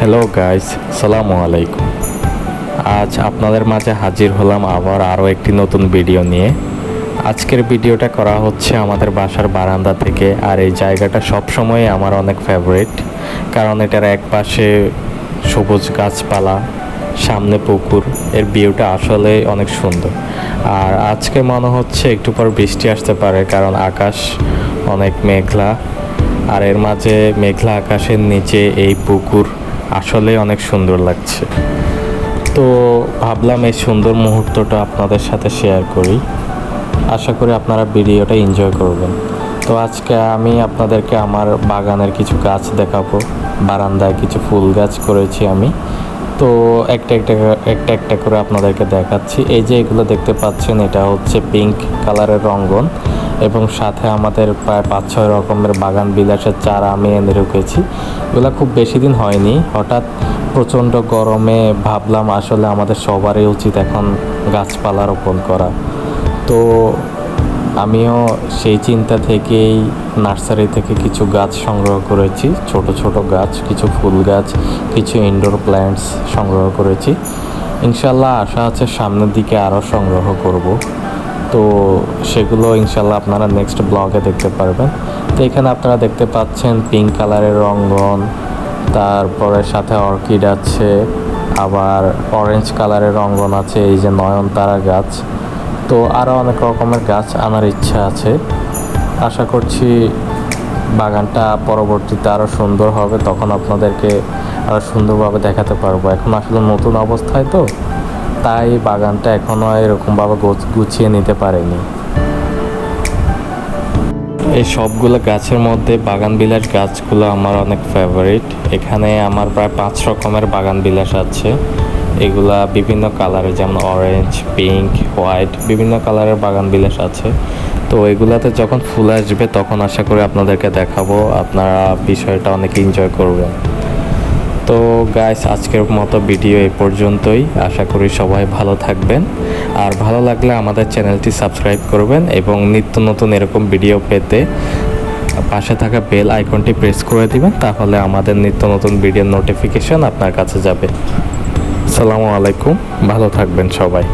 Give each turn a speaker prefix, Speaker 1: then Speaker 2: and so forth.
Speaker 1: Hello guys সালামু আলাইকুম আজ আপনাদের মাঝে হাজির হলাম আবার আরও একটি নতুন ভিডিও নিয়ে। আজকের ভিডিওটা করা হচ্ছে আমাদের বাসার বারান্দা থেকে, আর এই জায়গাটা সবসময় আমার অনেক ফেভারিট কারণ এটার এক পাশে সবুজ গাছপালা, সামনে পুকুর, এর ভিউটা আসলে অনেক সুন্দর। আর আজকে মনে হচ্ছে একটু পর বৃষ্টি আসতে পারে, কারণ আকাশ অনেক মেঘলা, আর এর মাঝে মেঘলা আকাশের নিচে এই পুকুর আসলে অনেক সুন্দর লাগছে। তো ভাবলাম এই সুন্দর মুহূর্তটা আপনাদের সাথে শেয়ার করি। আশা করি আপনারা ভিডিওটা এনজয় করবেন। তো আজকে আমি আপনাদেরকে আমার বাগানের কিছু গাছ দেখাবো। বারান্দায় কিছু ফুল গাছ করেছি আমি। তো একটা একটা একটা একটা করে আপনাদেরকে দেখাচ্ছি। এই যে এগুলো দেখতে পাচ্ছেন, এটা হচ্ছে পিঙ্ক কালারের রঙ্গন। এবং সাথে আমাদের প্রায় পাঁচ ছয় রকমের বাগান, বিলাসের চারা আমি এনে রেখেছি। এগুলো খুব বেশি দিন হয়নি। হঠাৎ প্রচণ্ড গরমে ভাবলাম আসলে আমাদের সবারই উচিত এখন গাছপালা রোপণ করা। তো আমিও সেই চিন্তা থেকেই নার্সারি থেকে কিছু গাছ সংগ্রহ করেছি। ছোট ছোট গাছ, কিছু ফুল গাছ, কিছু ইনডোর প্ল্যান্টস সংগ্রহ করেছি। ইনশাল্লাহ আশা আছে সামনের দিকে আরও সংগ্রহ করব। তো সেগুলো ইনশাল্লাহ আপনারা নেক্সট ব্লগে দেখতে পারবেন। তো এখানে আপনারা দেখতে পাচ্ছেন পিঙ্ক কালারের রঙ্গন, তারপরে সাথে অর্কিড আছে, আবার অরেঞ্জ কালারের রঙ্গন আছে, এই যে নয়নতারা গাছ। তো আরও অনেক রকমের গাছ আনার ইচ্ছা আছে। আশা করছি বাগানটা পরবর্তীতে আরও সুন্দর হবে, তখন আপনাদেরকে আরও সুন্দরভাবে দেখাতে পারব। এখন আসলে নতুন অবস্থায় তো তাই বাগানটা এখনও এরকমভাবে গোছ- গুছিয়ে নিতে পারেনি। এই সবগুলো গাছের মধ্যে বাগান বিলাস গাছগুলো আমার অনেক ফেভারিট এখানে আমার প্রায় পাঁচ রকমের বাগান বিলাস আছে। এগুলা বিভিন্ন কালারের যেমন অরেঞ্জ পিঙ্ক হোয়াইট বিভিন্ন কালারের বাগান বিলাস আছে। তো এগুলাতে যখন ফুল আসবে তখন আশা করি আপনাদেরকে দেখাবো। আপনারা বিষয়টা অনেক এনজয় করবেন। তো গাইস আজকের মতো ভিডিও এই পর্যন্তই। আশা করি সবাই ভালো থাকবেন। আর ভালো লাগলে আমাদের চ্যানেলটি সাবস্ক্রাইব করবেন এবং নিত্য নতুন এরকম ভিডিও পেতে পাশে থাকা বেল আইকনটি প্রেস করে দিবেন, তাহলে আমাদের নিত্য নতুন ভিডিওর নোটিফিকেশন আপনার কাছে যাবে। সালামু আলাইকুম, ভালো থাকবেন সবাই।